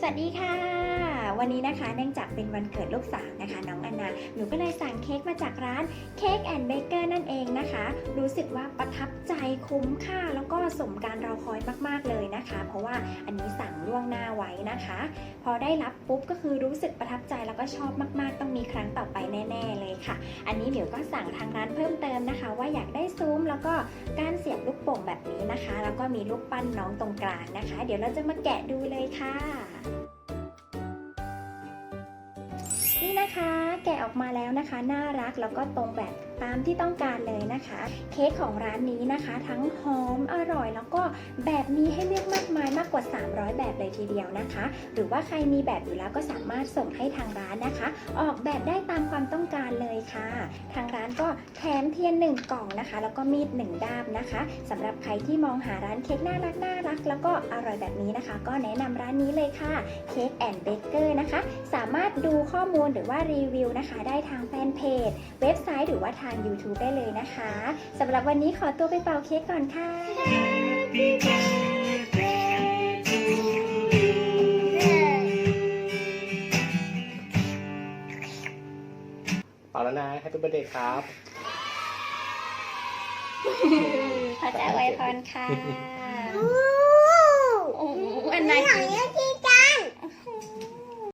สวัสดีค่ะ วันนี้นะคะเนื่องจากเป็นวันเกิดลูกสาวนะคะ น้องอันนาหนูก็เลยสั่งเค้กมาจากร้านเค้กแอนด์เบเกอร์นั่นเองนะคะ รู้สึกว่าประทับใจคุ้มค่าแล้วก็สมการรอคอยมากๆเลยนะคะ เพราะว่าอันนี้สั่งล่วงหน้าไว้นะคะ พอได้รับปุ๊บก็คือรู้สึกประทับใจแล้วก็ชอบมากๆ ต้องมีครั้งต่อไปแน่ ๆ เลยค่ะ อันนี้เดี๋ยวก็สั่งทางร้านเพิ่มเติมนะคะ ว่าอยากได้ซุ้มแล้วก็การเสียบลูกโป่ง นะคะ แล้วก็มีลูกปั้นน้องตรงกลางนะคะ เดี๋ยวเราจะมาแกะดูเลยค่ะ นี่นะคะ แกะออกมาแล้วนะคะ น่ารักแล้วก็ตรงแบบตามที่ต้องการเลยนะคะ เค้กของร้านนี้นะคะ ทั้งหอมอร่อยแล้วก็แบบมีให้เลือกมากมายมากกว่า 300 แบบเลยทีเดียวนะคะ หรือว่าใครมีแบบอยู่แล้วก็สามารถส่งให้ทางร้านนะคะ ออกแบบได้ตามความต้องการเลยค่ะ ทางร้าน ก็แถมเทียน 1 กล่องนะคะ แล้วก็มีด 1 ด้ามนะคะสำหรับใครที่มองหาร้านเค้กน่ารักน่ารัก แล้วก็อร่อยแบบนี้นะคะ ก็แนะนำร้านนี้เลยค่ะเค้กแอนด์เบเกอร์นะคะ สามารถดูข้อมูลหรือว่ารีวิวนะคะ ได้ทางแฟนเพจ เว็บไซต์หรือว่าทาง YouTube ได้เลยนะคะสำหรับวันนี้ขอตัวไปเป่าเค้กก่อนค่ะ เป่าแล้วนะ Happy Birthday ครับพระเจ้าไวยพรค่ะโอ้โหอันไหน อย่างเงี้ย